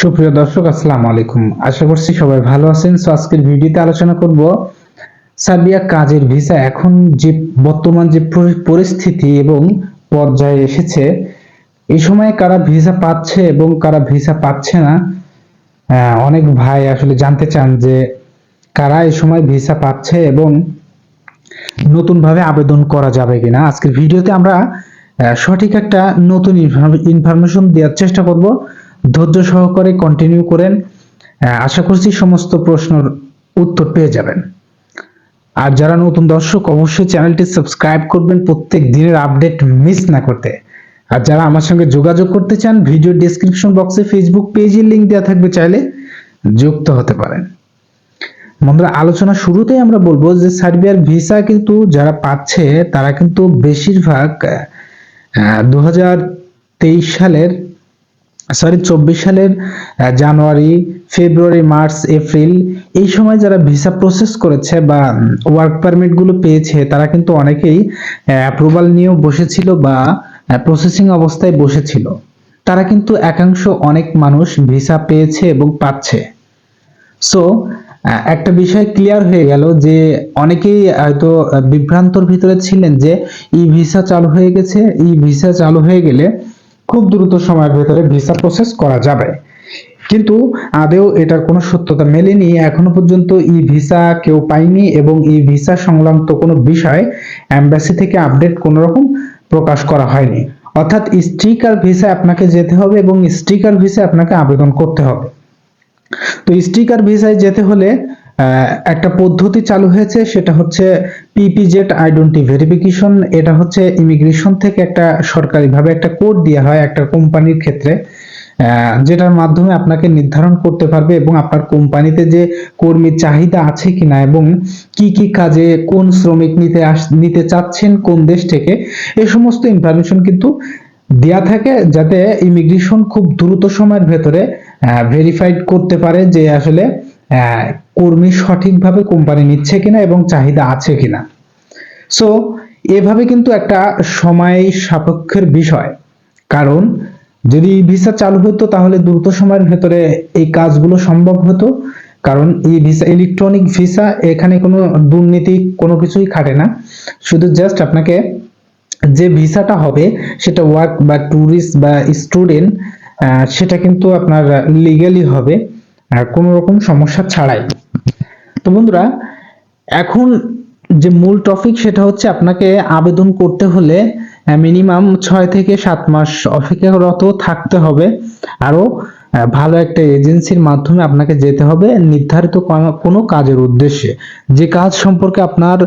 সুপ্রিয় দর্শক, আসসালামু আলাইকুম। আশা করছি সবাই ভালো আছেন। সো আজকের ভিডিওতে আলোচনা করব সার্বিয়া কাজের ভিসা। এখন যে বর্তমান যে পরিস্থিতি এবং পর্যায়ে এসেছে এই সময়ে কারা ভিসা পাচ্ছে এবং কারা ভিসা পাচ্ছে না অনেক ভাই আসলে জানতে চান যে কারা এই সময় ভিসা পাচ্ছে এবং নতুনভাবে আবেদন করা যাবে কিনা। আজকের ভিডিওতে আমরা সঠিক একটা নতুন ইনফরমেশন দেওয়ার চেষ্টা করব। ধৈর্য সহকারে কন্টিনিউ করেন আশা করছি সমস্ত প্রশ্নের উত্তর পেয়ে যাবেন। আর যারা নতুন দর্শক, অবশ্যই চ্যানেলটি সাবস্ক্রাইব করবেন, প্রত্যেক দিনের আপডেট মিস না করতে। আর যারা আমার সঙ্গে যোগাযোগ করতে চান ভিডিও ডেসক্রিপশন বক্সে ফেসবুক পেজের লিংক দেওয়া থাকবে, চাইলে যুক্ত হতে পারেন। বন্ধুরা, আলোচনা শুরুতেই আমরা বলব যে সার্বিয়ার ভিসা কিন্তু যারা পাচ্ছে, তারা কিন্তু বেশিরভাগ দু হাজার তেইশ সালের সরি, চব্বিশ সালের জানুয়ারি, ফেব্রুয়ারি, মার্চ, এপ্রিল, এই সময় যারা ভিসা প্রসেস করেছে বা ওয়ার্ক পারমিটগুলো পেয়েছে, তারা কিন্তু অনেকেই অ্যাপ্রুভাল নিয়েও বসেছিল বা প্রসেসিং অবস্থায় বসেছিল। তারা কিন্তু একাংশ অনেক মানুষ ভিসা পেয়েছে এবং পাচ্ছে। সো একটা বিষয় ক্লিয়ার হয়ে গেল যে, অনেকেই হয়তো বিভ্রান্তর ভিতরে ছিলেন যে, ই ভিসা চালু হয়ে গেছে, ই ভিসা চালু হয়ে গেলে খুব দ্রুত সময়ের ভেতরে ভিসা প্রসেস করা যাবে। কিন্তু আদেও এটার কোনো সত্যতা মেলেনি। এখনও পর্যন্ত ই ভিসা কেউ পায়নি এবং ই ভিসা সংক্রান্ত কোনো বিষয় এম্বাসি থেকে আপডেট কোনো রকম প্রকাশ করা হয়নি। অর্থাৎ স্টিকার ভিসা আপনাকে যেতে হবে এবং স্টিকার ভিসা আপনাকে আবেদন করতে হবে। তো স্টিকার ভিসায় যেতে হলে একটা পদ্ধতি চালু হয়েছে, সেটা হচ্ছে পিপিজেড আইডেন্টি ভেরিফিকেশন এটা হচ্ছে ইমিগ্রেশন থেকে একটা সরকারিভাবে একটা কোড দেওয়া হয় একটা কোম্পানির ক্ষেত্রে যেটার মাধ্যমে আপনাকে নির্ধারণ করতে পারবে এবং আপনার কোম্পানিতে যে কর্মীর চাহিদা আছে কিনা এবং কি কি কাজে কোন শ্রমিক নিতে আস, নিতে চাচ্ছেন কোন দেশ থেকে, এ সমস্ত ইনফরমেশন কিন্তু দেয়া থাকে যাতে ইমিগ্রেশন খুব দ্রুত সময়ের ভেতরে ভেরিফাইড করতে পারে যে আসলে কর্মী সঠিকভাবে কোম্পানি নিচ্ছে কিনা এবং চাহিদা আছে কিনা। সো এভাবে কিন্তু একটা সময় সাপেক্ষের বিষয়। কারণ, যদি ভিসা চালু হতো, তাহলে দ্রুত সময়ের ভেতরে এই কাজগুলো সম্ভব হতো। কারণ, এই ভিসা ইলেকট্রনিক ভিসা এখানে কোনো দুর্নীতি, কোনো কিছুই খাটে না। শুধু জাস্ট আপনাকে যে ভিসাটা হবে, সেটা ওয়ার্ক বা ট্যুরিস্ট বা স্টুডেন্ট সেটা কিন্তু আপনার লিগালি হবে। কোনো রকম সমস্যা ছাড়াই। তো বন্ধুরা, এখন যে মূল টপিক সেটা হচ্ছে আপনাকে আবেদন করতে হলে মিনিমাম ছয় থেকে সাত মাস অপেক্ষারত থাকতে হবে। আরও ভালো একটা এজেন্সির মাধ্যমে আপনাকে যেতে হবে নির্ধারিত কোনো- কাজের উদ্দেশ্যে। যে কাজ সম্পর্কে আপনার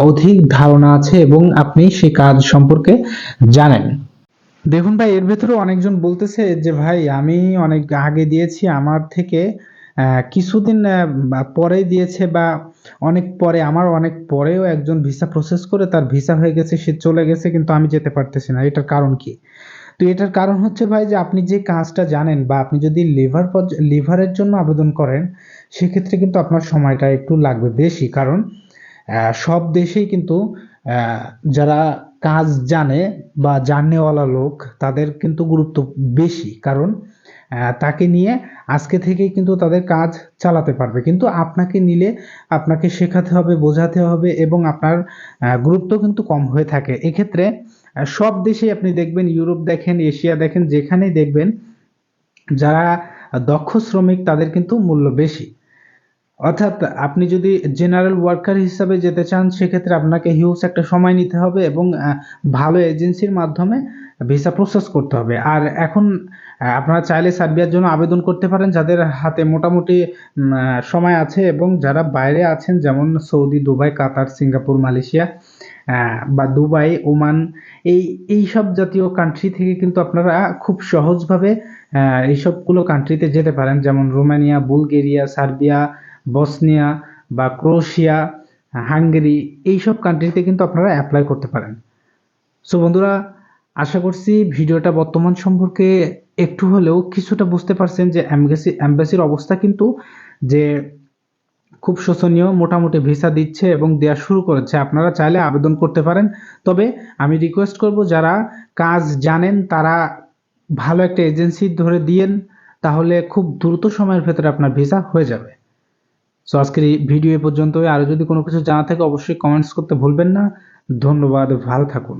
অধিক ধারণা আছে এবং আপনি সেই কাজ সম্পর্কে জানেন। দেখুন ভাই, এর ভেতরে অনেকজন বলতেছে যে, ভাই, আমি অনেক আগে দিয়েছি, আমার থেকে কিছুদিন পরে দিয়েছে বা অনেক পরে, আমার অনেক পরেও একজন ভিসা প্রসেস করে, তার ভিসা হয়ে গেছে, সে চলে গেছে, কিন্তু আমি যেতে পারতেছি না। এটার কারণ কি? তো এটার কারণ হচ্ছে ভাই যে, আপনি যে কাজটা জানেন বা আপনি যদি লিভার লিভারের জন্য আবেদন করেন, সেক্ষেত্রে কিন্তু আপনার সময়টা একটু লাগবে বেশি। কারণ সব দেশেই কিন্তু যারা কাজ জানে বা জানেওয়ালা লোক, তাদের কিন্তু গুরুত্ব বেশি। কারণ তাকে নিয়ে আজকে থেকেই কিন্তু তাদের কাজ চালাতে পারবে। কিন্তু আপনাকে নিলে আপনাকে শেখাতে হবে, বোঝাতে হবে এবং আপনার গুরুত্ব কিন্তু কম হয়ে থাকে। এক্ষেত্রে সব দেশেই আপনি দেখবেন, ইউরোপ দেখেন, এশিয়া দেখেন, যেখানেই দেখবেন, যারা দক্ষ শ্রমিক তাদের কিন্তু মূল্য বেশি। অর্থাৎ আপনি যদি জেনারেল ওয়ার্কার হিসাবে যেতে চান সেক্ষেত্রে আপনাকে হিউজ একটা সময় নিতে হবে এবং ভালো এজেন্সির মাধ্যমে ভিসা প্রসেস করতে হবে। আর এখন আপনারা চাইলে সার্বিয়ার জন্য আবেদন করতে পারেন যাদের হাতে মোটামুটি সময় আছে এবং যারা বাইরে আছেন যেমন Saudi Dubai Qatar Singapore Malaysia বা দুবাই ওমান এই এই সব জাতীয় কান্ট্রি থেকে কিন্তু আপনারা খুব সহজভাবে আহ, এই সবগুলো কান্ট্রিতে যেতে পারেন। যেমন রোমানিয়া বুলগেরিয়া সার্বিয়া বসনিয়া বা ক্রোশিয়া, হাঙ্গেরি এইসব কান্ট্রিতে কিন্তু আপনারা অ্যাপ্লাই করতে পারেন। সো বন্ধুরা, আশা করছি ভিডিওটা বর্তমান সম্পর্কে একটু হলেও কিছুটা বুঝতে পারছেন যে অ্যাম্বাসি অ্যাম্বাসির অবস্থা কিন্তু যে খুব শোচনীয় মোটামুটি ভিসা দিচ্ছে এবং দেওয়া শুরু করেছে। আপনারা চাইলে আবেদন করতে পারেন। তবে আমি রিকোয়েস্ট করব, যারা কাজ জানেন, তারা ভালো একটা এজেন্সি ধরে দিয়েন, তাহলে খুব দ্রুত সময়ের ভেতরে আপনার ভিসা হয়ে যাবে। সো আজকের এই ভিডিও এ পর্যন্ত আর যদি কোনো কিছু জানা থাকে, অবশ্যই কমেন্টস করতে ভুলবেন না। ধন্যবাদ, ভালো থাকুন।